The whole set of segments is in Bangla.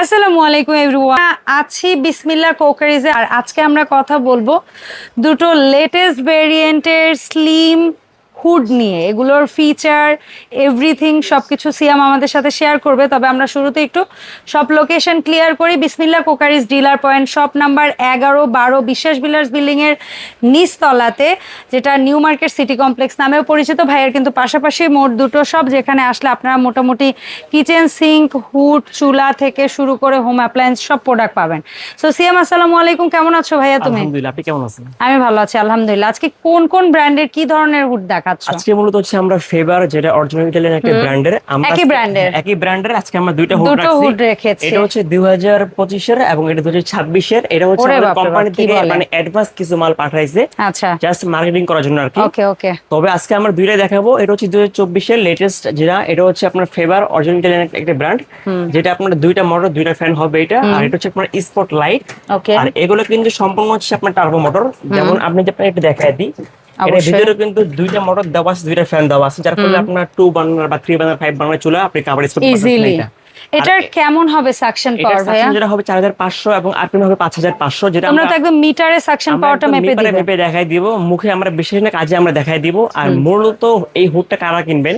আসসালামু আলাইকুম এভরিওয়ান আছি বিসমিল্লা কোকারিজে, আর আজকে আমরা কথা বলব দুটো লেটেস্ট ভেরিয়েন্টের স্লিম হুড নিয়ে এগুলোর ফিচার এভরিথিং সবকিছু সিয়াম আমাদের সাথে শেয়ার করবে। তবে আমরা শুরুতে একটু সব লোকেশন ক্লিয়ার করি। Bismillah crockeries dealer point shop number এগারো বারো বিশ্বাস বিলার্স বিল্ডিং এর নিচতলাতে যেটা নিউ মার্কেট সিটি কমপ্লেক্স নামেও পরিচিত। ভাইয়ের কিন্তু পাশাপাশি মোট দুটো সব যেখানে আসলে আপনারা মোটামুটি কিচেন সিঙ্ক হুড চুলা থেকে শুরু করে হোম অ্যাপ্লায়েন্স সব প্রোডাক্ট পাবেন। সো সিয়াম আসসালামু আলাইকুম। কেমন আছো ভাইয়া তুমি? আলহামদুলিল্লাহ আপনি কেমন আছেন? আমি ভালো আছি আলহামদুলিল্লাহ। আজকে কোন কোন ব্র্যান্ডের কি ধরনের হুড দেখাচ্ছ আজকে মূলত হচ্ছে আমরা ফেভার যেটা অরিজিনাল ইটালিয়ান একটা ব্র্যান্ডের আমরা একই এর? একই ব্র্যান্ডের আজকে আমরা দুইটা হুড রাখছি। এটা হচ্ছে 2025 এর এবং এটা 2026 এর এটা হচ্ছে আমাদের কোম্পানি থেকে মানে অ্যাডভান্স কিছু মাল পাঠাইছে। আচ্ছা। জাস্ট মার্কেটিং করার জন্য আর কি। ওকে ওকে। তবে আজকে আমরা দুইটা দেখাবো। এটা হচ্ছে 2024 এর লেটেস্ট যেটা এটা হচ্ছে আপনার ফেভার অরিজিনাল ইটালিয়ান একটা ব্র্যান্ড যেটা আপনার দুইটা মোটর দুইটা ফ্যান হবে এটা। আর এটা হচ্ছে আপনার স্পট লাইট ওকে। আর এগুলো কিন্তু সম্পূর্ণ হচ্ছে আপনার টার্বো মোটর যেমন আপনি যে আপনাকে একটু দেখাই দিই। এর ভিতরে কিন্তু দুইটা মোটর দেওয়া আছে দুইটা ফ্যান দেওয়া আছে যার ফলে আপনার টু বার্নার বা থ্রি বার্নার ফাইভ বার্নার চুলা আপনি কাভার স্পট ইজিলি এটার কেমন হবে সাকশন পাওয়ার ভাইয়া? যেটা হবে এবং আরপিএম হবে আমরা তো একদম মিটারে সাকশন আমরা পাওয়ারটা মেপে মিপারে মেপে দেখাই দিব মুখে আমরা বিশেষ না কাজে আমরা দেখাই দিব। আর মূলত এই হুডটা কারা কিনবেন?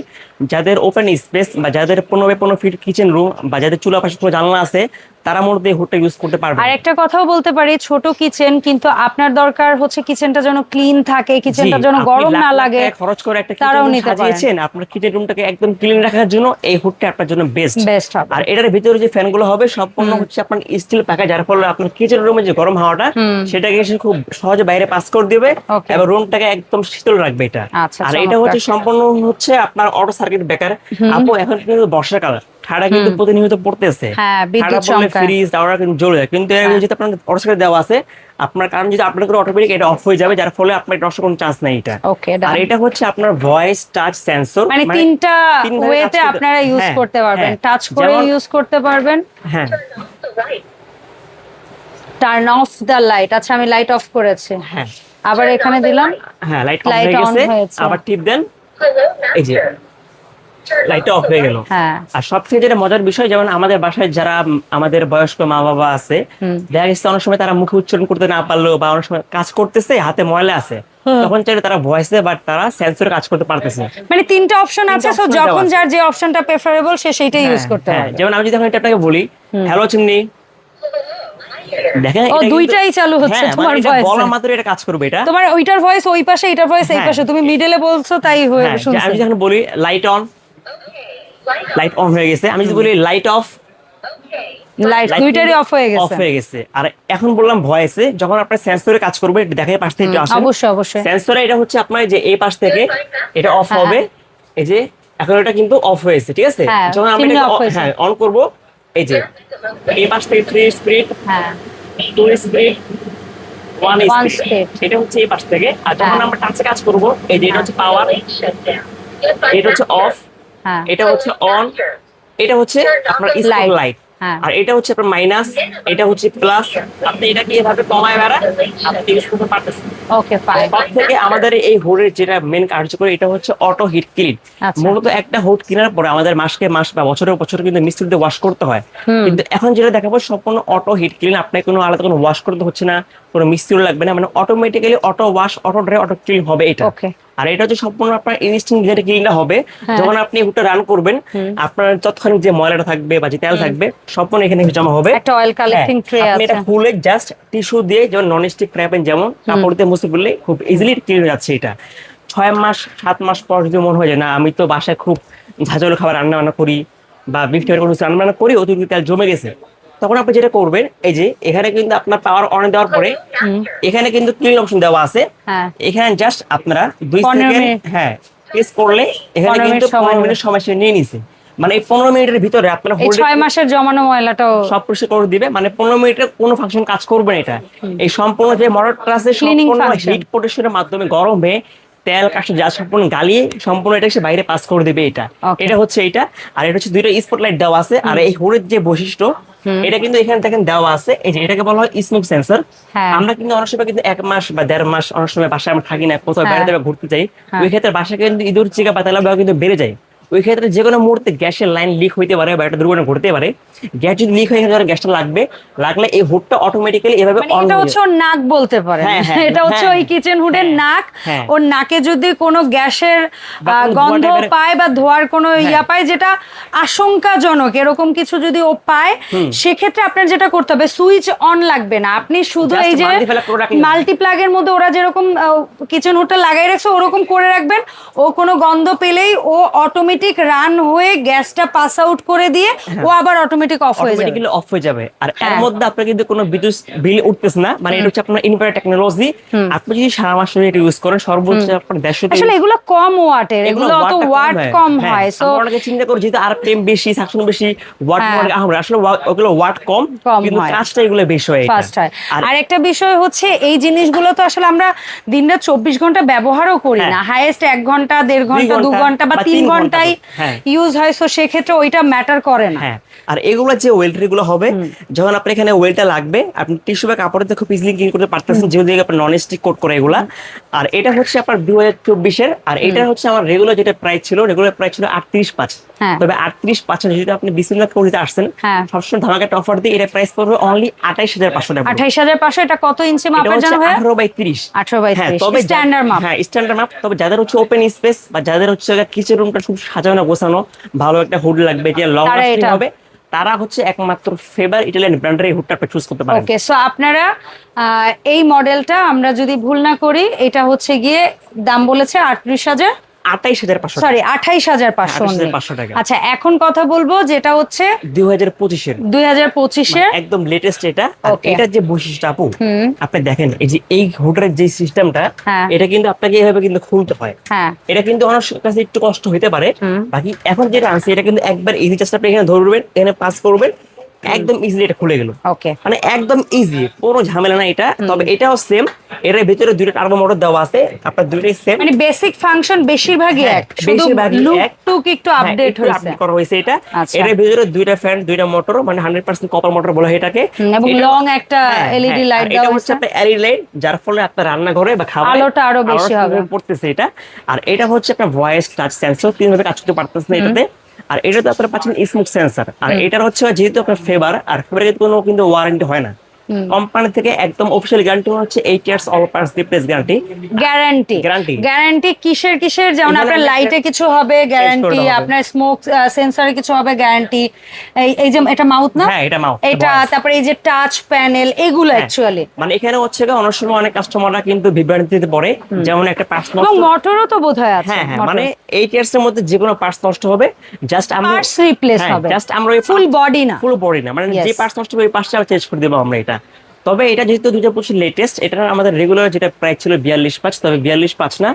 যাদের ওপেন স্পেস বা যাদের পনেরো বাই পনেরো ফিট কিচেন রুম বা যাদের চুলা পাশে কোনো জানলা আছে তারা মূলত এই হুডটা ইউজ করতে পারবে আর একটা কথাও বলতে পারি ছোট কিচেন কিন্তু আপনার দরকার হচ্ছে কিচেনটা যেন ক্লিন থাকে কিচেনটা যেন গরম না লাগে খরচ করে একটা তারাও নিতে পারেন। আপনার কিচেন রুমটাকে একদম ক্লিন রাখার জন্য এই হুডটা আপনার জন্য বেস্ট বেস্ট হবে। আর এটার ভিতরে যে ফ্যানগুলো হবে সম্পূর্ণ হচ্ছে আপনার স্টিল প্যাকেজ যার ফলে আপনার কিচেন রুমে যে গরম হাওয়াটা সেটাকে এসে খুব সহজে বাইরে পাস করে দিবে. এবং রুমটাকে একদম শীতল রাখবে এটা। আচ্ছা, আর এটা হচ্ছে সম্পূর্ণ হচ্ছে আপনার অটো সার্কিট ব্রেকার আপু এখন কিন্তু বর্ষাকাল। ঠাডা কিন্তু প্রতিনিয়ত পড়তেছে। হ্যাঁ, পড়লে ফ্রিজ টাওয়ার কিন্তু জ্বলে যায়। কিন্তু এর আপনার দেওয়া আছে আপনার কারণ যদি আপনার করে অটোমেটিক এটা অফ হয়ে যাবে যার ফলে আপনার নষ্ট কোনো চান্স নাই এটা। আর এটা হচ্ছে আপনার ভয়েস টাচ সেন্সর মানে তিনটা ওয়েতে আপনারা ইউজ হ্যাঁ, করতে পারবেন। হ্যাঁ। টাচ করে ইউজ করতে পারবেন। হ্যাঁ। টার্ন অফ দ্য লাইট আচ্ছা আমি লাইট অফ করেছি। হ্যাঁ। আবার এখানে দিলাম। হ্যাঁ লাইট অফ হয়ে গেছে। আবার টিপ দেন। এই যে লাইটটা অফ হয়ে গেল। হ্যাঁ। আর সবথেকে যেটা মজার বিষয় যেমন আমাদের বাসায় যারা আমাদের বয়স্ক মা বাবা আছে দেখা গেছে অনেক সময় তারা মুখে উচ্চারণ করতে না পারল বা অনেক সময় কাজ করতেছে হাতে ময়লা আছে তখন চাইলে তারা ভয়েসে বাট তারা সেন্সরে কাজ করতে পারতেছে। মানে তিনটা অপশন আছে সো যখন যার যে অপশনটা প্রেফারেবল সে সেইটাই ইউজ হ্যাঁ, করতে হ্যাঁ, পারবে। যেমন আমি যদি এখন এটা আপনাকে বলি হ্যালো চিমনি দেখেন ও দুইটাই চালু হচ্ছে হ্যাঁ, তোমার মানে এটা ভয়েস বলা মাত্র এটা কাজ করবে এটা। তোমার ওইটার ভয়েস ওই পাশে এটার ভয়েস এই হ্যাঁ। পাশে তুমি মিডলে বলছো তাই হয়ে হ্যাঁ, শুনছো। আমি যখন বলি লাইট অন লাইট অন হয়ে গেছে। আমি যদি বলি লাইট অফ লাইট দুইটারই অফ হয়ে গেছে। হয়ে গেছে। আর এখন বললাম ভয়েসে যখন আপনার সেন্সরে কাজ করবে এটা দেখাই পাশ থেকে আসে। অবশ্যই অবশ্যই। সেন্সরে এটা হচ্ছে আপনার যে এই পাশ থেকে এটা অফ হ্যাঁ, হবে। এই যে এখন এটা কিন্তু অফ হয়েছে ঠিক আছে? হ্যাঁ, যখন off হ্যাঁ অন করব এই যে এই পাশ থেকে থ্রি স্পিড হ্যাঁ। টু স্পিড ওয়ান স্পিড এটা হচ্ছে এই পাশ থেকে। আর যখন হ্যাঁ। আমরা টাচে কাজ করব এই যে এটা হচ্ছে পাওয়ার এটা হচ্ছে অফ হ্যাঁ এটা হচ্ছে অন এটা হচ্ছে আপনার লাইট হ্যাঁ। আর এটা হচ্ছে আপনার মাইনাস এটা হচ্ছে প্লাস আপনি এটাকে এভাবে কমায় বেড়া আপনি ইউজ করতে পারতেছেন। ওকে ফাইন সব থেকে আমাদের এই হোডের যেটা মেন কার্যকরী এটা হচ্ছে অটো হিট ক্লিন। মূলত একটা হোড কেনার পরে আমাদের মাসকে মাস বা বছরের বছর কিন্তু মিস্ত্রিতে ওয়াশ করতে হয়। কিন্তু এখন যেটা দেখাবো সম্পূর্ণ অটো হিট ক্লিন আপনাকে কোনো আলাদা কোনো ওয়াশ করতে হচ্ছে না। কোনো মিস্ত্রি লাগবে না মানে automatically auto wash auto dry auto clean হবে এটা। আর এটা হচ্ছে সম্পূর্ণ আপনার ইনস্ট্যান্ট যেটা ক্লিনটা হবে। হ্যাঁ। যখন আপনি হুটটা রান করবেন আপনার যতক্ষণ যে ময়লাটা থাকবে বা যে তেল থাকবে সম্পূর্ণ এখানে জমা হবে। একটা অয়েল কালেক্টিং ট্রে আপনি আছে। এটা খুলে জাস্ট টিস্যু দিয়ে যেমন নন স্টিক ফ্রাইপ্যান যেমন কাপড় দিয়ে মুছে ফেললে খুব ইজিলি ক্লিন হয়ে যাচ্ছে এটা। ছয় মাস সাত মাস পর যদি মনে হয় যে না আমি তো বাসায় খুব ঝাঁঝালো খাবার রান্না বান্না করি বা বৃষ্টি কোনো রান্না বান্না করি অতিরিক্ত তেল জমে গেছে। তখন আপনি যেটা করবেন এই যে এখানে কিন্তু আপনার পাওয়ার অন দেওয়ার পরে এখানে কিন্তু ক্লিন অপশন দেওয়া আছে। হ্যাঁ। এখানে জাস্ট আপনারা দুই সেকেন্ড হ্যাঁ প্রেস করলে এখানে কিন্তু মিনিট পনেরো মিনিট সময় সে নিয়ে নিছে। মানে এই পনেরো মিনিটের ভিতরে আপনারা ছয় মাসের জমানো ময়লাটাও সব পরিষ্কার করে দিবে। মানে পনেরো মিনিটের কোনো ফাংশন কাজ করবে না এটা। এই সম্পূর্ণ যে মোটরটা আছে সম্পূর্ণ হিট প্রোটেকশনের মাধ্যমে গরম হয়ে তেল কাষ্ট যা সম্পূর্ণ গালিয়ে সম্পূর্ণ এটা সে বাইরে পাস করে দেবে এটা। এটা হচ্ছে এটা আর এটা হচ্ছে দুইটা স্পটলাইট দেওয়া আছে। আর এই হুডের যে বৈশিষ্ট্য এটা কিন্তু এখানে দেখেন দেওয়া আছে। এই যে এটাকে বলা হয় স্মোক সেন্সর হ্যাঁ। আমরা কিন্তু অনেক সময় কিন্তু এক মাস বা দেড় মাস অনেক সময় বাসায় আমরা থাকি না কোথাও বাইরে বেড়াতে বা ঘুরতে যাই। হ্যাঁ। ওই ক্ষেত্রে বাসায় কিন্তু ইঁদুর চিকা পাতালা কিন্তু বেড়ে যায়। ওই ক্ষেত্রে যে কোনো মুহূর্তে গ্যাসের লাইন লিক হইতে পারে বা একটা দুর্ঘটনা ঘটতে পারে। গ্যাস যদি লিক হয়ে গেলে গ্যাসটা লাগবে। লাগলে এই হুডটা অটোমেটিক্যালি এভাবে মানে এটা হচ্ছে ওর নাক বলতে পারে হ্যাঁ, হ্যাঁ, এটা হচ্ছে হ্যাঁ, ওই কিচেন হুডের নাক। ওর নাকে যদি কোনো গ্যাসের গন্ধ পায় বা ধোয়ার কোনো ইয়া। পায় যেটা আশঙ্কাজনক এরকম কিছু যদি ও পায় সেক্ষেত্রে আপনার যেটা করতে হবে সুইচ অন লাগবে না। আপনি শুধু এই যে multi-plug মাল্টিপ্লাগের মধ্যে ওরা যেরকম কিচেন হুডটা লাগাই রাখছে ওরকম করে রাখবেন। ও কোনো গন্ধ পেলেই ও অটোমেটিক রান হয়ে গ্যাসটা পাস আউট করে দিয়ে ও আবার অটোমেটিক অফ হয়ে যাবে। অফ হয়ে যাবে। আর এর হ্যাঁ। মধ্যে আপনার কিন্তু কোনো বিদ্যুৎ বিল উঠতেছে না। মানে এটা হচ্ছে আপনার ইনভার্টার টেকনোলজি আপনি যদি সারা মাস ধরে এটা ইউজ করেন সর্বোচ্চ আপনার দেড়শো আসলে এগুলো কম ওয়াটের এগুলো অত ওয়াট কম হয়। সো আমরা অনেকে চিন্তা করি যেহেতু আর পেম বেশি সাকশন বেশি ওয়াট হ্যাঁ। অনেক আমরা আসলে ওগুলো ওয়াট কম কিন্তু কাজটা এগুলো বেশি হয় এটা। ফার্স্ট হয়। আর একটা বিষয় হচ্ছে এই জিনিসগুলো তো আসলে আমরা দিনরাত চব্বিশ ঘণ্টা ব্যবহারও করি না। হ্যাঁ। হাইয়েস্ট এক ঘণ্টা দেড় ঘণ্টা দু ঘণ্টা ঘণ্টা বা বা তিন তিন ঘণ্টা ঘন্টাই হ্যাঁ। ইউজ হয় সো সেক্ষেত্রে ওইটা ম্যাটার করে না। হ্যাঁ। আর এগুলো যে ওয়েল্টারগুলো হবে যখন আপনার এখানে ওয়েলটা লাগবে আপনি টিস্যু বা কাপড়ে তো খুব ইজিলি ক্লিন করতে পারতেছেন যেহেতু আপনার নন স্টিক কোট করে এগুলা। আর এটা হচ্ছে আপনার দুই হাজার চব্বিশের আর এটা হচ্ছে আমার রেগুলার যেটা প্রাইস ছিল রেগুলার প্রাইস ছিল আটত্রিশ পাঁচ। হ্যাঁ। তবে আটত্রিশ পাঁচ যদি আপনি বিসমিল্লাহ করে আসছেন হ্যাঁ। সবসময় ধামাকা একটা অফার দিয়ে এটা প্রাইস পড়বে অনলি আঠাইশ হাজার পাঁচশো টাকা আঠাইশ হাজার পাঁচশো এটা কত ইঞ্চি মাপের হচ্ছে জানো ভাইয়া? আঠারো বাই তিরিশ। আঠারো বাই হ্যাঁ তবে স্ট্যান্ডার্ড মাপ। হ্যাঁ স্ট্যান্ডার্ড মাপ তবে যাদের হচ্ছে ওপেন স্পেস বা যাদের হচ্ছে কিচেন রুমটা খুব সাজানো গোছানো ভালো একটা হুড লাগবে যে লং লাস্টিং হবে। তারা হচ্ছে একমাত্র ফেভার ইটালিয়ান ব্র্যান্ডের এই হুডটা চুজ করতে পারেন। ওকে সো আপনারা আহ, এই মডেলটা আমরা যদি ভুল না করি এটা হচ্ছে গিয়ে দাম বলেছে আটত্রিশ হাজার। আঠাইশ হাজার পাঁচশো সরি আঠাইশ হাজার পাঁচশো 28,500 টাকা। আচ্ছা এখন কথা বলব যেটা হচ্ছে দুই হাজার পঁচিশের। দুই হাজার পঁচিশের একদম লেটেস্ট এটা। যে বৈশিষ্ট্য আপু আপনি দেখেন এই যে এই যে সিস্টেমটা হ্যাঁ। এটা কিন্তু আপনাকে কিন্তু খুলতে হয়। হ্যাঁ। এটা কিন্তু অনেক কাছে একটু কষ্ট হতে পারে। বাকি এখন যেটা আছে এটা কিন্তু একবার ইজি জাস্ট আপনি এখানে ধরবেন এখানে পাস করবেন একদম ইজিলি এটা খুলে গেল। ওকে মানে একদম ইজি কোনো ঝামেলা না এটা। তবে এটাও সেম এর ভিতরে দুইটা টার্বো মোটর দেওয়া আছে আপনার দুইটাই সেম মানে বেসিক ফাংশন বেশিরভাগই হ্যাঁ, এক শুধু বেশিরভাগই এক। টুক একটু আপডেট হয়েছে। আপডেট করা হয়েছে এটা। আচ্ছা। এর ভিতরে দুইটা ফ্যান দুইটা মোটর মানে হান্ড্রেড পার্সেন্ট কপার মোটর বলা হয় এটাকে। এবং লং একটা হ্যাঁ, এলইডি হ্যাঁ, লাইট দেওয়া এটা হচ্ছে আপনার এলইডি লাইট যার ফলে আপনার রান্নাঘরে বা খাবারে আলোটা আরও বেশি হবে। পড়তেছে এটা। আর এটা হচ্ছে আপনার ভয়েস টাচ সেন্সর তিন ভাবে কাজ করতে পারতেছে এটাতে। আর এটা তো আপনার পাচ্ছেন স্মোক সেন্সার আর এটার হচ্ছে যেহেতু আপনার ফেভার আর ফেভারের কোনো কিন্তু ওয়ারেন্টি হয় না। কোম্পানি থেকে একদম অফিসিয়াল গ্যারান্টি হচ্ছে eight years all parts replace guarantee guarantee Guarantee। Guarantee কিসের কিসের? যেমন আপনার লাইটে কিছু হবে গ্যারান্টি আপনার স্মোক সেন্সরে কিছু হবে গ্যারান্টি এই যে এটা মাউথ না? হ্যাঁ, এটা mouth, এটা তারপরে এই যে টাচ প্যানেল এগুলো হ্যাঁ। অ্যাকচুয়ালি মানে এখানে হচ্ছে গিয়ে অনেক সময় অনেক কাস্টমাররা কিন্তু বিভ্রান্তিতে পড়ে। যেমন একটা পার্টস এবং মোটরও তো বোধহয় আছে। হ্যাঁ হ্যাঁ মানে এইট ইয়ার্স এর মধ্যে যে কোনো পার্টস নষ্ট হবে। জাস্ট আমরা পার্টস রিপ্লেস হবে। জাস্ট আমরা ফুল বডি না। ফুল বডি না। মানে. যে পার্টস নষ্ট হবে ওই পার্টসটা চেঞ্জ করে দেবো আমরা এটা। তবে এটা যেহেতু দুইটা পঁচিশ লেটেস্ট এটা আমাদের রেগুলার যেটা প্রাইস ছিল বিয়াল্লিশ পাঁচ তবে বিয়াল্লিশ পাঁচ না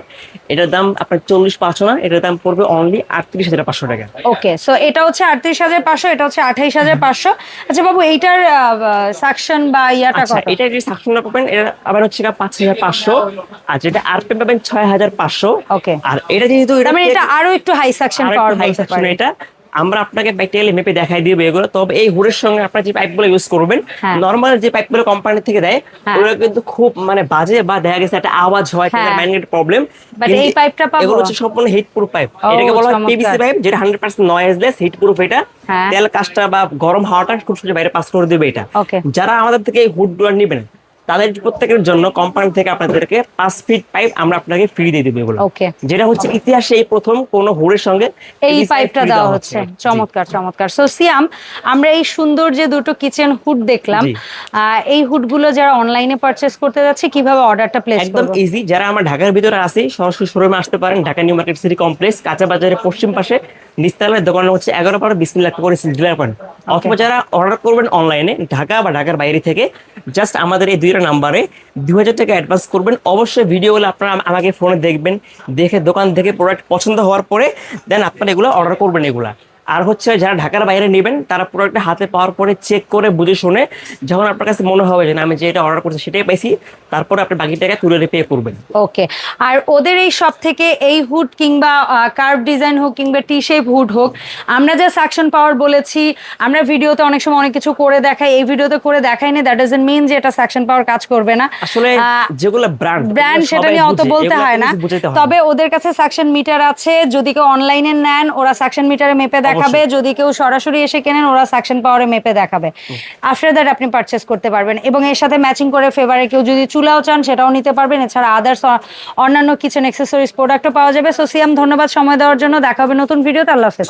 এটার দাম আপনার চল্লিশ পাঁচ না এটার দাম পড়বে অনলি আটত্রিশ হাজার পাঁচশো টাকা। ওকে সো এটা হচ্ছে আটত্রিশ হাজার পাঁচশো এটা হচ্ছে আঠাইশ হাজার পাঁচশো। আচ্ছা বাবু এইটার সাকশন বা ইয়াটা আচ্ছা কত? এটা যে সাকশনটা পাবেন এটা আবার হচ্ছে পাঁচ হাজার পাঁচশো আর যেটা আরপিএম পাবেন ছয় হাজার পাঁচশো। Okay. আর এটা যেহেতু তার মানে এটা আরও একটু high suction power high suction এটা। আমরা আপনাকে প্র্যাকটিক্যালি মেপে দেখাই দিব এগুলো তবে এই হুডের সঙ্গে আপনার যে পাইপগুলো ইউজ করবেন হ্যাঁ। নর্মাল যে পাইপগুলো কোম্পানি থেকে দেয় হ্যাঁ। ওগুলো কিন্তু খুব মানে বাজে বা দেখা গেছে একটা আওয়াজ হয় হ্যাঁ। ম্যাগনেট প্রবলেম But এই পাইপটা পাবো? এগুলো হচ্ছে সম্পূর্ণ হিট প্রুফ পাইপ এটাকে বলা হয়। পিভিসি পাইপ যেটা 100% নয়েজলেস হিট প্রুফ এটা হ্যাঁ। তেল কাজটা বা গরম হাওয়াটা খুব সহজে বাইরে পাস করে দেবে এটা যারা আমাদের থেকে এই হুডগুলো নেবেন তাদের প্রত্যেকের জন্য কোম্পানি থেকে আপনাদেরকে পাঁচ ফিট পাইপ আমরা আপনাকে ফ্রি দিয়ে দেবো এগুলো। যেটা হচ্ছে ইতিহাসে এই প্রথম কোন হুডের সঙ্গে এই পাইপটা দেওয়া হচ্ছে। চমৎকার চমৎকার। সো সিয়াম আমরা এই সুন্দর যে দুটো কিচেন হুড দেখলাম এই হুডগুলো যারা অনলাইনে পারচেস করতে যাচ্ছে কীভাবে অর্ডারটা প্লেস একদম ইজি যারা আমরা ঢাকার ভিতরে আছি সরাসরি শোরুমে আসতে পারেন Dhaka new market city complex কাঁচা বাজারের পশ্চিম পাশে নিস্তালের দোকান হচ্ছে এগারো পাড়া বিসমিল্লাহ করে ডিলার পয়েন্ট অথবা যারা অর্ডার করবেন অনলাইনে ঢাকা বা ঢাকার বাইরে থেকে জাস্ট আমাদের এই দুইটা নাম্বারে দু হাজার টাকা অ্যাডভান্স করবেন। অবশ্যই ভিডিওগুলো আপনারা আম- আমাকে ফোনে দেখবেন, দেখে দোকান থেকে প্রোডাক্ট পছন্দ হওয়ার পরে দেন আপনারা এগুলো অর্ডার করবেন এগুলা। আর হচ্ছে যারা ঢাকার বাইরে নেবেন তারা প্রোডাক্টটা হাতে পাওয়ার পরে চেক করে বুঝে শুনে যখন আপনার কাছে মনে হবে যে না আমি যেটা অর্ডার করছি সেটাই পাইছি তারপরে আপনি বাকি টাকা তুলে পে করবেন। ওকে আর ওদের এই সব থেকে এই হুড কিংবা কার্ভ ডিজাইন হোক কিংবা টি শেপ হুড হোক আমরা যে সাকশন পাওয়ার বলেছি আমরা ভিডিওতে অনেক সময় অনেক কিছু করে দেখাই এই ভিডিওতে করে দেখাইনি দ্যাট ডাজন্ট মিন যে এটা সাকশন পাওয়ার কাজ করবে না। আসলে যেগুলো ব্র্যান্ড ব্র্যান্ড সেটা নিয়ে অত বলতে হয় না। তবে ওদের কাছে সাকশন মিটার আছে যদি কেউ অনলাইনে নেন ওরা সাকশন মিটারে মেপে দেখাবে যদি কেউ সরাসরি এসে কেনেন ওরা সাকশন পাওয়ারে মেপে দেখাবে। আফটার দ্যাট আপনি পারচেস করতে পারবেন এবং এর সাথে ম্যাচিং করে ফেভারে কেউ যদি চুলাও চান সেটাও নিতে পারবেন। এছাড়া আদার্স অন্যান্য কিচেন এক্সেসরিজ প্রোডাক্টও পাওয়া যাবে। সো সিয়াম ধন্যবাদ সময় দেওয়ার জন্য। দেখাবে নতুন ভিডিওতে আল্লাহ হাফেজ।